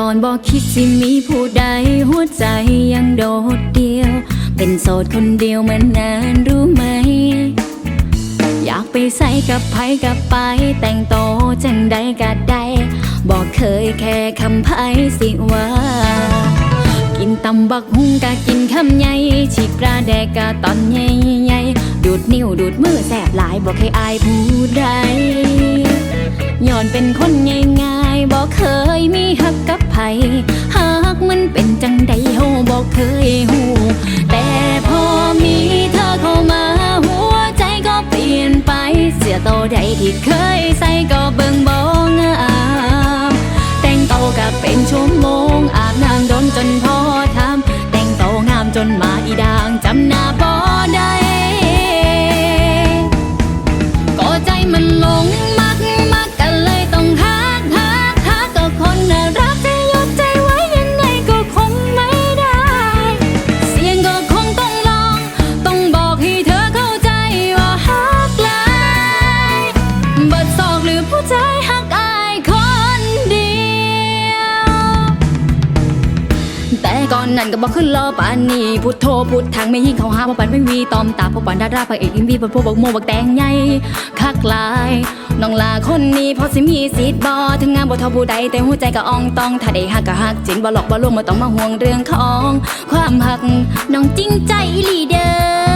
ตอนบอกคิดสิมีผู้ใดหัวใจยังโดดเดียว เป็นโสดคนเดียวมานานรู้ไหม อยากไปใส่กับไผกับไป แต่งโตจังใดก็ได้บอกเคยแค่คำไผสิว่ากินตำบักหุงกะกินคำใหญ่ฉีกปลาแดกกะตอนใหญ่ๆดูดนิ้วดูดมือแสบหลายบอกให้อายผู้ใดย้อนเป็นคนง่ายๆบอกเคยมีหักกับ ไผหากมันเป็นจังใดเฮาบอกเคยหูแต่พอมีเธอเข้ามาหัวใจก็เปลี่ยนไป เสียโตใดที่เคยใส่ก็เบิ่งบ่งามแต่งโตก็เป็นชั่วโมง อาบน้ำโดนจนพอทำแต่งโตงามจนมาอีด่างจำหน้าบ่ได้ ผู้ใจฮักอายคนเดียว แต่ก่อนนั้นก็บอกขึ้นรอปานนี้พุทโธพุททางไม่ยิ่งเขาหาพอปันไม่วีตอมตาพอปันดาราพระเอกอินวีบนพวกบักโมบักแตงใหญ่คักลายน้องลาคนนี้พอสิมีสิทธิ์บอถึงงานบ่เท่าผู้ใดแต่หัวใจก็อ่องต้อง ถ้าได้ฮักก็ฮักจริงบ่หลอกบ่ลวงบ่ต้องมาห่วงเรื่องของ ความหักน้องจริงใจลีเด้อ